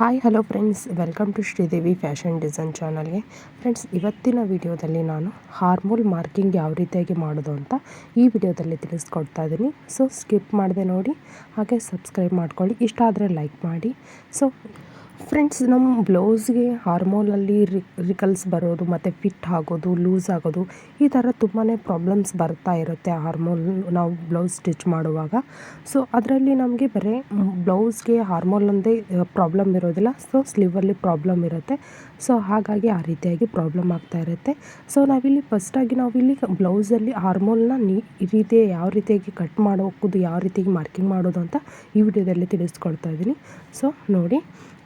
Hi hello friends welcome to Sridevi fashion design ಚಾನಲ್ಗೆ friends ಇವತ್ತಿನ ವಿಡಿಯೋದಲ್ಲಿ ನಾನು ಹಾರ್ಮೋಲ್ ಮಾರ್ಕಿಂಗ್ ಯಾವ ರೀತಿಯಾಗಿ ಮಾಡೋದು ಅಂತ ಈ ವಿಡಿಯೋದಲ್ಲಿ ತಿಳಿಸ್ಕೊಡ್ತಾ ಇದ್ದೀನಿ. ಸೊ ಸ್ಕಿಪ್ ಮಾಡಿದೆ ನೋಡಿ. ಹಾಗೆ ಸಬ್ಸ್ಕ್ರೈಬ್ ಮಾಡ್ಕೊಳ್ಳಿ. ಇಷ್ಟ ಆದರೆ ಲೈಕ್ ಮಾಡಿ. ಸೊ ಫ್ರೆಂಡ್ಸ್ ನಮ್ಮ ಬ್ಲೌಸ್ಗೆ ಹಾರ್ಮೋನಲ್ಲಿ ರಿಕಲ್ಸ್ ಬರೋದು, ಮತ್ತು ಫಿಟ್ ಆಗೋದು ಲೂಸ್ ಆಗೋದು, ಈ ಥರ ತುಂಬಾ ಪ್ರಾಬ್ಲಮ್ಸ್ ಬರ್ತಾ ಇರುತ್ತೆ ಹಾರ್ಮೋಲ್ ನಾವು ಬ್ಲೌಸ್ ಸ್ಟಿಚ್ ಮಾಡುವಾಗ. ಸೊ ಅದರಲ್ಲಿ ನಮಗೆ ಬರೀ ಬ್ಲೌಸ್ಗೆ ಹಾರ್ಮೋಲ್ ಒಂದೇ ಪ್ರಾಬ್ಲಮ್ ಇರೋದಿಲ್ಲ. ಸೊ ಸ್ಲೀವಲ್ಲಿ ಪ್ರಾಬ್ಲಮ್ ಇರುತ್ತೆ. ಸೊ ಹಾಗಾಗಿ ಆ ರೀತಿಯಾಗಿ ಪ್ರಾಬ್ಲಮ್ ಆಗ್ತಾ ಇರುತ್ತೆ. ಸೊ ನಾವಿಲ್ಲಿ ಫಸ್ಟಾಗಿ ನಾವಿಲ್ಲಿ ಬ್ಲೌಸಲ್ಲಿ ಹಾರ್ಮೋಲ್ನ ನೀ, ಈ ರೀತಿ ಯಾವ ರೀತಿಯಾಗಿ ಕಟ್ ಮಾಡೋದು ಯಾವ ರೀತಿಯಾಗಿ ಮಾರ್ಕಿಂಗ್ ಮಾಡೋದು ಅಂತ ಈ ವಿಡಿಯೋದಲ್ಲಿ ತಿಳಿಸ್ಕೊಳ್ತಾ ಇದ್ದೀನಿ. ಸೊ ನೋಡಿ.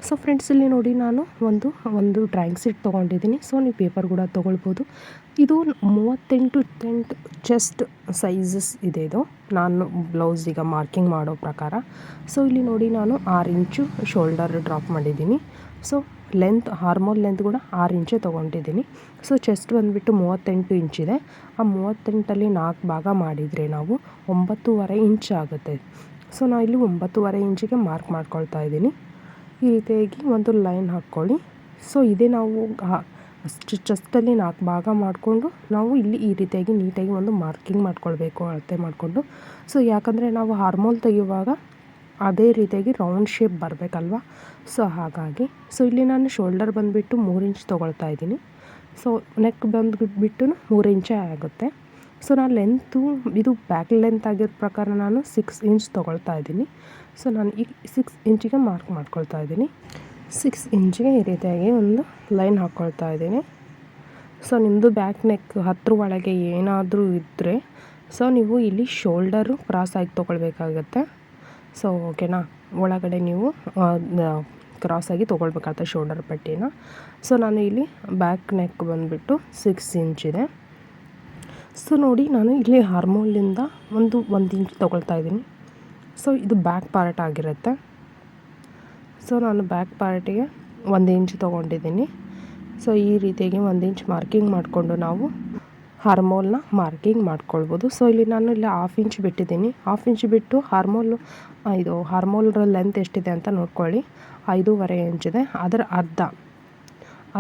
ಸೊ ಫ್ರೆಂಡ್ಸ್ ಇಲ್ಲಿ ನೋಡಿ ನಾನು ಒಂದು ಒಂದು ಡ್ರಾಯಿಂಗ್ ಸೀಟ್ ತೊಗೊಂಡಿದ್ದೀನಿ. ಸೊ ನೀವು ಪೇಪರ್ ಕೂಡ ತೊಗೊಳ್ಬೋದು. ಇದು ಮೂವತ್ತೆಂಟು ಟೆಂಟ್ ಚೆಸ್ಟ್ ಸೈಜಸ್ ಇದೆ ಇದು. ನಾನು ಬ್ಲೌಸ್ ಈಗ ಮಾರ್ಕಿಂಗ್ ಮಾಡೋ ಪ್ರಕಾರ. ಸೊ ಇಲ್ಲಿ ನೋಡಿ ನಾನು ಆರು ಇಂಚು ಶೋಲ್ಡರ್ ಡ್ರಾಪ್ ಮಾಡಿದ್ದೀನಿ. ಸೊ ಲೆಂತ್ ಹಾರ್ಮೋಲ್ ಲೆಂತ್ ಕೂಡ ಆರು ಇಂಚೆ ತೊಗೊಂಡಿದ್ದೀನಿ. ಸೊ ಚೆಸ್ಟ್ ಬಂದುಬಿಟ್ಟು ಮೂವತ್ತೆಂಟು ಇಂಚಿದೆ ಆ ಮೂವತ್ತೆಂಟಲ್ಲಿ ನಾಲ್ಕು ಭಾಗ ಮಾಡಿದರೆ ನಾವು ಒಂಬತ್ತೂವರೆ ಇಂಚ್ ಆಗುತ್ತೆ. ಸೊ ನಾನು ಇಲ್ಲಿ ಒಂಬತ್ತೂವರೆ ಇಂಚಿಗೆ ಮಾರ್ಕ್ ಮಾಡ್ಕೊಳ್ತಾ ಇದ್ದೀನಿ. ಈ ರೀತಿಯಾಗಿ ಒಂದು ಲೈನ್ ಹಾಕ್ಕೊಳ್ಳಿ. ಸೊ ಇದೇ ನಾವು ಚೆಸ್ಟಲ್ಲಿ ನಾಲ್ಕು ಭಾಗ ಮಾಡಿಕೊಂಡು ನಾವು ಇಲ್ಲಿ ಈ ರೀತಿಯಾಗಿ ನೀಟಾಗಿ ಒಂದು ಮಾರ್ಕಿಂಗ್ ಮಾಡ್ಕೊಳ್ಬೇಕು, ಅಳತೆ ಮಾಡಿಕೊಂಡು. ಸೊ ಯಾಕಂದರೆ ನಾವು ಹಾರ್ಮೋಲ್ ತೆಗೆಯುವಾಗ ಅದೇ ರೀತಿಯಾಗಿ ರೌಂಡ್ ಶೇಪ್ ಬರಬೇಕಲ್ವ? ಸೊ ಹಾಗಾಗಿ ಸೊ ಇಲ್ಲಿ ನಾನು ಶೋಲ್ಡರ್ ಬಂದುಬಿಟ್ಟು ಮೂರು ಇಂಚ್ ತೊಗೊಳ್ತಾ ಇದ್ದೀನಿ. ಸೊ ನೆಕ್ ಬಂದುಬಿಟ್ಟು ಮೂರು ಇಂಚೇ ಆಗುತ್ತೆ. ಸೊ ನಾನು ಲೆಂತು ಇದು ಬ್ಯಾಕ್ ಲೆಂತ್ ಆಗಿರೋ ಪ್ರಕಾರ ನಾನು ಸಿಕ್ಸ್ ಇಂಚ್ ತೊಗೊಳ್ತಾ ಇದ್ದೀನಿ. ಸೊ ನಾನು ಈ ಸಿಕ್ಸ್ ಇಂಚಿಗೆ ಮಾರ್ಕ್ ಮಾಡ್ಕೊಳ್ತಾ ಇದ್ದೀನಿ. ಸಿಕ್ಸ್ ಇಂಚಿಗೆ ಈ ರೀತಿಯಾಗಿ ಒಂದು ಲೈನ್ ಹಾಕ್ಕೊಳ್ತಾ ಇದ್ದೀನಿ. ಸೊ ನಿಮ್ಮದು ಬ್ಯಾಕ್ ನೆಕ್ ಹತ್ರ ಒಳಗೆ ಏನಾದರೂ ಇದ್ದರೆ ಸೊ ನೀವು ಇಲ್ಲಿ ಶೋಲ್ಡರು ಆಗಿ ತೊಗೊಳ್ಬೇಕಾಗತ್ತೆ. ಸೊ ಓಕೆನಾ ಒಳಗಡೆ ನೀವು ಕ್ರಾಸಾಗಿ ತೊಗೊಳ್ಬೇಕಾಗತ್ತೆ ಶೋಲ್ಡರ್ ಪಟ್ಟಿನ. ಸೊ ನಾನು ಇಲ್ಲಿ ಬ್ಯಾಕ್ ನೆಕ್ ಬಂದುಬಿಟ್ಟು ಸಿಕ್ಸ್ ಇಂಚಿದೆ. ಸೊ ನೋಡಿ, ನಾನು ಇಲ್ಲಿ ಹಾರ್ಮೋಲಿಂದ ಒಂದು ಒಂದು ಇಂಚ್ ತೊಗೊಳ್ತಾ ಇದ್ದೀನಿ. ಸೊ ಇದು ಬ್ಯಾಕ್ ಪಾರ್ಟ್ ಆಗಿರುತ್ತೆ. ಸೊ ನಾನು ಬ್ಯಾಕ್ ಪಾರ್ಟಿಗೆ ಒಂದು ಇಂಚ್ ತೊಗೊಂಡಿದ್ದೀನಿ. ಸೊ ಈ ರೀತಿಯಾಗಿ ಒಂದು ಇಂಚ್ ಮಾರ್ಕಿಂಗ್ ಮಾಡಿಕೊಂಡು ನಾವು ಹಾರ್ಮೋಲ್ನ ಮಾರ್ಕಿಂಗ್ ಮಾಡ್ಕೊಳ್ಬೋದು. ಸೊ ಇಲ್ಲಿ ನಾನು ಇಲ್ಲಿ ಹಾಫ್ ಇಂಚ್ ಬಿಟ್ಟಿದ್ದೀನಿ. ಹಾಫ್ ಇಂಚ್ ಬಿಟ್ಟು ಹಾರ್ಮೋಲ್ ಇದು ಹಾರ್ಮೋಲ್ರ ಲೆಂತ್ ಎಷ್ಟಿದೆ ಅಂತ ನೋಡ್ಕೊಳ್ಳಿ. ಐದೂವರೆ ಇಂಚಿದೆ ಅದರ ಅರ್ಧ.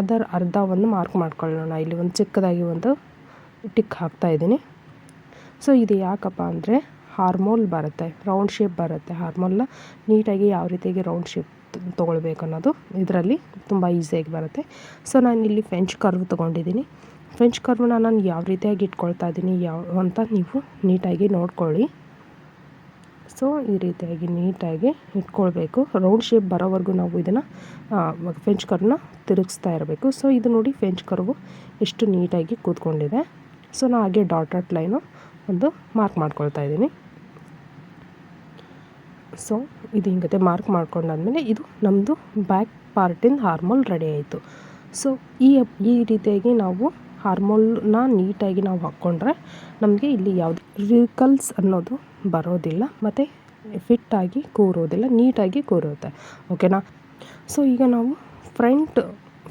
ಅದರ ಅರ್ಧವನ್ನು ಮಾರ್ಕ್ ಮಾಡ್ಕೊಳ್ಳೋಣ. ಇಲ್ಲಿ ಒಂದು ಚಿಕ್ಕದಾಗಿ ಒಂದು ಟಿಕ್ ಹಾಕ್ತಾಯಿದ್ದೀನಿ ಸೊ ಇದು ಯಾಕಪ್ಪ ಅಂದರೆ ಹಾರ್ಮೋಲ್ ಬರುತ್ತೆ ರೌಂಡ್ ಶೇಪ್ ಬರುತ್ತೆ ಹಾರ್ಮೋಲ್ನ. ನೀಟಾಗಿ ಯಾವ ರೀತಿಯಾಗಿ ರೌಂಡ್ ಶೇಪ್ ತೊಗೊಳ್ಬೇಕು ಅನ್ನೋದು ಇದರಲ್ಲಿ ತುಂಬ ಈಸಿಯಾಗಿ ಬರುತ್ತೆ. ಸೊ ನಾನು ಇಲ್ಲಿ ಫ್ರೆಂಚ್ ಕರ್ವ್ ತೊಗೊಂಡಿದ್ದೀನಿ. ಫ್ರೆಂಚ್ ಕರ್ವ್ನ ನಾನು ಯಾವ ರೀತಿಯಾಗಿ ಇಟ್ಕೊಳ್ತಾ ಇದ್ದೀನಿ ಯಾವ, ಅಂತ ನೀವು ನೀಟಾಗಿ ನೋಡ್ಕೊಳ್ಳಿ. ಸೊ ಈ ರೀತಿಯಾಗಿ ನೀಟಾಗಿ ಇಟ್ಕೊಳ್ಬೇಕು. ರೌಂಡ್ ಶೇಪ್ ಬರೋವರೆಗೂ ನಾವು ಇದನ್ನು ಫ್ರೆಂಚ್ ಕರ್ವ್ನ ತಿರುಗಿಸ್ತಾ ಇರಬೇಕು. ಸೊ ಇದು ನೋಡಿ ಫ್ರೆಂಚ್ ಕರ್ವು ಎಷ್ಟು ನೀಟಾಗಿ ಕೂತ್ಕೊಂಡಿದೆ. ಸೊ ನಾನು ಹಾಗೆ ಡಾಟ್ ಲೈನು ಒಂದು ಮಾರ್ಕ್ ಮಾಡ್ಕೊಳ್ತಾ ಇದ್ದೀನಿ. ಸೊ ಇದು ಹಿಂಗತೆ ಮಾರ್ಕ್ ಮಾಡ್ಕೊಂಡಾದ್ಮೇಲೆ ಇದು ನಮ್ಮದು ಬ್ಯಾಕ್ ಪಾರ್ಟಿಂದ ಹಾರ್ಮೋಲ್ ರೆಡಿ ಆಯಿತು. ಸೊ ಈ ಈ ರೀತಿಯಾಗಿ ನಾವು ಹಾರ್ಮೋಲ್ನ ನೀಟಾಗಿ ನಾವು ಹಾಕ್ಕೊಂಡ್ರೆ ನಮಗೆ ಇಲ್ಲಿ ಯಾವುದೇ ರಿಕಲ್ಸ್ ಅನ್ನೋದು ಬರೋದಿಲ್ಲ, ಮತ್ತು ಫಿಟ್ಟಾಗಿ ಕೂರೋದಿಲ್ಲ ನೀಟಾಗಿ ಕೂರುತ್ತೆ. ಓಕೆನಾ ಸೊ ಈಗ ನಾವು ಫ್ರಂಟ್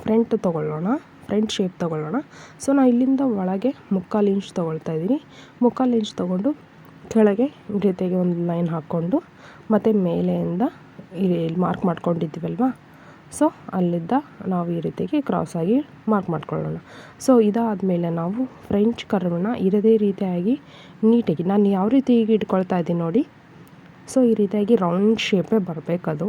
ಫ್ರಂಟ್ ತೊಗೊಳ್ಳೋಣ ಫ್ರಂಟ್ ಶೇಪ್ ತೊಗೊಳ್ಳೋಣ. ಸೊ ನಾನು ಇಲ್ಲಿಂದ ಒಳಗೆ ಮುಕ್ಕಾಲು ಇಂಚ್ ತೊಗೊಳ್ತಾ ಇದ್ದೀನಿ. ಮುಕ್ಕಾಲು ಇಂಚ್ ತೊಗೊಂಡು ಕೆಳಗೆ ಈ ರೀತಿಯಾಗಿ ಒಂದು ಲೈನ್ ಹಾಕ್ಕೊಂಡು ಮತ್ತು ಮೇಲೆಯಿಂದ ಇಲ್ಲಿ ಮಾರ್ಕ್ ಮಾಡ್ಕೊಂಡಿದ್ದೀವಲ್ವ? ಸೊ ಅಲ್ಲಿದ್ದ ನಾವು ಈ ರೀತಿಯಾಗಿ ಕ್ರಾಸಾಗಿ ಮಾರ್ಕ್ ಮಾಡ್ಕೊಳ್ಳೋಣ. ಸೊ, ಇದಾದಮೇಲೆ ನಾವು ಫ್ರೆಂಚ್ ಕರ್ವನ್ನ ಇರದೇ ರೀತಿಯಾಗಿ ನೀಟಾಗಿ, ನಾನು ಯಾವ ರೀತಿಯಾಗಿ ಇಟ್ಕೊಳ್ತಾ ಇದ್ದೀನಿ ನೋಡಿ. ಸೊ, ಈ ರೀತಿಯಾಗಿ ರೌಂಡ್ ಶೇಪೇ ಬರಬೇಕದು.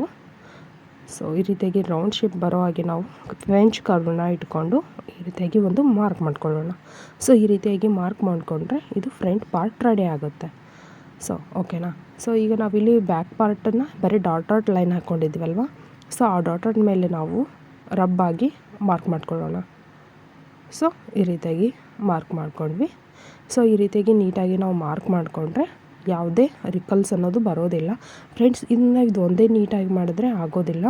ಸೊ, ಈ ರೀತಿಯಾಗಿ ರೌಂಡ್ ಶೇಪ್ ಬರೋ ಹಾಗೆ ನಾವು ಫ್ರೆಂಚ್ ಕರ್ವನ್ನ ಇಟ್ಕೊಂಡು ಈ ರೀತಿಯಾಗಿ ಒಂದು ಮಾರ್ಕ್ ಮಾಡ್ಕೊಳ್ಳೋಣ. ಸೊ, ಈ ರೀತಿಯಾಗಿ ಮಾರ್ಕ್ ಮಾಡಿಕೊಂಡ್ರೆ ಇದು ಫ್ರಂಟ್ ಪಾರ್ಟ್ ರೆಡಿ ಆಗುತ್ತೆ. ಸೊ ಓಕೆನಾ ಸೊ ಈಗ ನಾವಿಲ್ಲಿ ಬ್ಯಾಕ್ ಪಾರ್ಟನ್ನು ಬರೀ ಡಾಟ್ ಡಾಟ್ ಲೈನ್ ಹಾಕ್ಕೊಂಡಿದ್ದೀವಲ್ವ ಸೊ ಆ ಡಾಟ್ ಡಾಟ್ ಮೇಲೆ ನಾವು ರಬ್ಬಾಗಿ ಮಾರ್ಕ್ ಮಾಡ್ಕೊಳ್ಳೋಣ. ಸೊ ಈ ರೀತಿಯಾಗಿ ಮಾರ್ಕ್ ಮಾಡ್ಕೊಂಡ್ವಿ. ಸೊ ಈ ರೀತಿಯಾಗಿ ನೀಟಾಗಿ ನಾವು ಮಾರ್ಕ್ ಮಾಡಿಕೊಂಡ್ರೆ ಯಾವುದೇ ರಿಕಲ್ಸ್ ಅನ್ನೋದು ಬರೋದಿಲ್ಲ. ಫ್ರೆಂಡ್ಸ್ ಇದನ್ನ ಇದು ಒಂದೇ ನೀಟಾಗಿ ಮಾಡಿದ್ರೆ ಆಗೋದಿಲ್ಲ.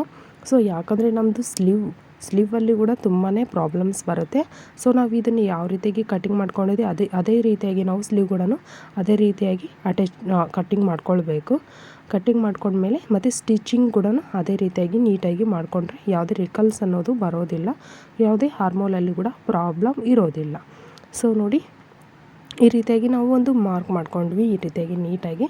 ಸೊ ಯಾಕಂದರೆ ನಮ್ಮದು ಸ್ಲೀವ್, ಸ್ಲೀವಲ್ಲಿ ಕೂಡ ತುಂಬಾ ಪ್ರಾಬ್ಲಮ್ಸ್ ಬರುತ್ತೆ. ಸೊ ನಾವು ಇದನ್ನು ಯಾವ ರೀತಿಯಾಗಿ ಕಟಿಂಗ್ ಮಾಡ್ಕೊಂಡಿದ್ದೀವಿ ಅದೇ ಅದೇ ರೀತಿಯಾಗಿ ನಾವು ಸ್ಲೀವ್ ಕೂಡ ಅದೇ ರೀತಿಯಾಗಿ ಅಟ್ಯಾಚ್ ಕಟ್ಟಿಂಗ್ ಮಾಡ್ಕೊಳ್ಬೇಕು. ಕಟ್ಟಿಂಗ್ ಮಾಡ್ಕೊಂಡ್ಮೇಲೆ ಮತ್ತು ಸ್ಟಿಚಿಂಗ್ ಕೂಡ ಅದೇ ರೀತಿಯಾಗಿ ನೀಟಾಗಿ ಮಾಡಿಕೊಂಡ್ರೆ ಯಾವುದೇ ರಿಕಲ್ಸ್ ಅನ್ನೋದು ಬರೋದಿಲ್ಲ. ಯಾವುದೇ ಹಾರ್ಮೋಲಲ್ಲಿ ಕೂಡ ಪ್ರಾಬ್ಲಮ್ ಇರೋದಿಲ್ಲ. ಸೊ ನೋಡಿ, ಈ ರೀತಿಯಾಗಿ ನಾವು ಒಂದು ಮಾರ್ಕ್ ಮಾಡ್ಕೊಂಡ್ವಿ, ಈ ರೀತಿಯಾಗಿ ನೀಟಾಗಿ.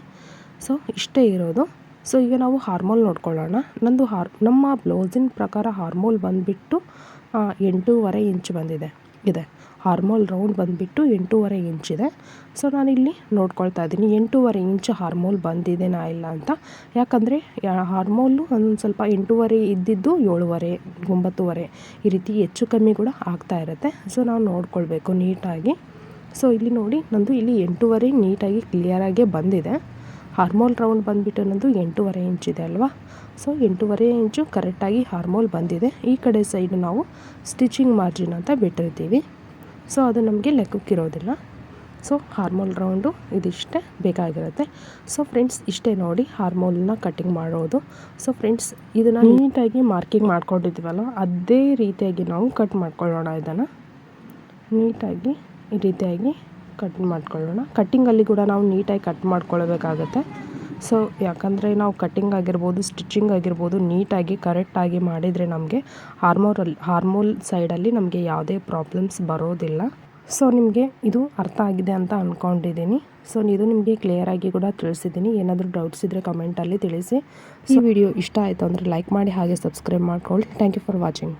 ಸೊ ಇಷ್ಟೇ ಇರೋದು. ಸೊ ಈಗ ನಾವು ಹಾರ್ಮೋಲ್ ನೋಡ್ಕೊಳ್ಳೋಣ. ನಂದು ಹಾರ್ ನಮ್ಮ ಬ್ಲೌಸಿನ ಪ್ರಕಾರ ಹಾರ್ಮೋಲ್ ಬಂದುಬಿಟ್ಟು ಎಂಟೂವರೆ ಇಂಚ್ ಬಂದಿದೆ. ಇದೆ. ಹಾರ್ಮೋಲ್ ರೌಂಡ್ ಬಂದುಬಿಟ್ಟು ಎಂಟೂವರೆ ಇಂಚಿದೆ ಸೊ ನಾನಿಲ್ಲಿ ನೋಡ್ಕೊಳ್ತಾ ಇದ್ದೀನಿ. ಎಂಟೂವರೆ ಇಂಚ್ ಹಾರ್ಮೋಲ್ ಬಂದಿದೆನಾ ಇಲ್ಲ ಅಂತ. ಯಾಕಂದರೆ ಹಾರ್ಮೋಲು ಒಂದು ಸ್ವಲ್ಪ ಎಂಟೂವರೆ ಇದ್ದಿದ್ದು ಏಳುವರೆ, ಒಂಬತ್ತುವರೆ ಈ ರೀತಿ ಹೆಚ್ಚು ಕಮ್ಮಿ ಕೂಡ ಆಗ್ತಾ ಇರುತ್ತೆ. ಸೊ ನಾವು ನೋಡ್ಕೊಳ್ಬೇಕು ನೀಟಾಗಿ. ಸೊ ಇಲ್ಲಿ ನೋಡಿ, ನಂದು ಇಲ್ಲಿ ಎಂಟೂವರೆ ನೀಟಾಗಿ ಕ್ಲಿಯರಾಗೇ ಬಂದಿದೆ. ಹಾರ್ಮೋಲ್ ರೌಂಡ್ ಬಂದುಬಿಟ್ಟು ನಂದು ಎಂಟೂವರೆ ಇಂಚ್ ಇದೆ ಅಲ್ವಾ? ಸೊ ಎಂಟೂವರೆ ಇಂಚು ಕರೆಕ್ಟಾಗಿ ಹಾರ್ಮೋಲ್ ಬಂದಿದೆ. ಈ ಕಡೆ ಸೈಡ್ ನಾವು ಸ್ಟಿಚಿಂಗ್ ಮಾರ್ಜಿನ್ ಅಂತ ಬಿಟ್ಟಿರ್ತೀವಿ. ಸೊ ಅದು ನಮಗೆ ಲೆಕ್ಕಕ್ಕಿರೋದಿಲ್ಲ ಸೊ ಹಾರ್ಮೋಲ್ ರೌಂಡು ಇದಿಷ್ಟೇ ಬೇಕಾಗಿರುತ್ತೆ. ಸೊ ಫ್ರೆಂಡ್ಸ್ ಇಷ್ಟೇ ನೋಡಿ ಹಾರ್ಮೋಲ್ನ ಕಟ್ಟಿಂಗ್ ಮಾಡೋದು. ಸೊ ಫ್ರೆಂಡ್ಸ್ ಇದನ್ನು ನೀಟಾಗಿ ಮಾರ್ಕಿಂಗ್ ಮಾಡ್ಕೊಂಡಿದ್ದೀವಲ್ಲ ಅದೇ ರೀತಿಯಾಗಿ ನಾವು ಕಟ್ ಮಾಡ್ಕೊಳ್ಳೋಣ ಇದನ್ನು. ನೀಟಾಗಿ ಈ ರೀತಿಯಾಗಿ ಕಟ್ ಮಾಡ್ಕೊಳ್ಳೋಣ. ಕಟ್ಟಿಂಗಲ್ಲಿ ಕೂಡ ನಾವು ನೀಟಾಗಿ ಕಟ್ ಮಾಡ್ಕೊಳ್ಬೇಕಾಗತ್ತೆ. ಸೊ ಯಾಕಂದರೆ ನಾವು ಕಟ್ಟಿಂಗ್ ಆಗಿರ್ಬೋದು ಸ್ಟಿಚಿಂಗ್ ಆಗಿರ್ಬೋದು ನೀಟಾಗಿ ಕರೆಕ್ಟಾಗಿ ಮಾಡಿದರೆ ನಮಗೆ ಹಾರ್ಮೋರಲ್ಲಿ ಹಾರ್ಮೋಲ್ ಸೈಡಲ್ಲಿ ನಮಗೆ ಯಾವುದೇ ಪ್ರಾಬ್ಲಮ್ಸ್ ಬರೋದಿಲ್ಲ. ಸೊ ನಿಮಗೆ ಇದು ಅರ್ಥ ಆಗಿದೆ ಅಂತ ಅಂದ್ಕೊಂಡಿದ್ದೀನಿ ಸೊ ಇದು ನಿಮಗೆ ಕ್ಲಿಯರಾಗಿ ಕೂಡ ತಿಳಿಸಿದ್ದೀನಿ. ಏನಾದರೂ ಡೌಟ್ಸ್ ಇದ್ದರೆ ಕಮೆಂಟಲ್ಲಿ ತಿಳಿಸಿ. ಈ ವಿಡಿಯೋ ಇಷ್ಟ ಆಯಿತು ಅಂದರೆ ಲೈಕ್ ಮಾಡಿ ಹಾಗೆ ಸಬ್ಸ್ಕ್ರೈಬ್ ಮಾಡ್ಕೊಳ್ಳಿ. Thank you for watching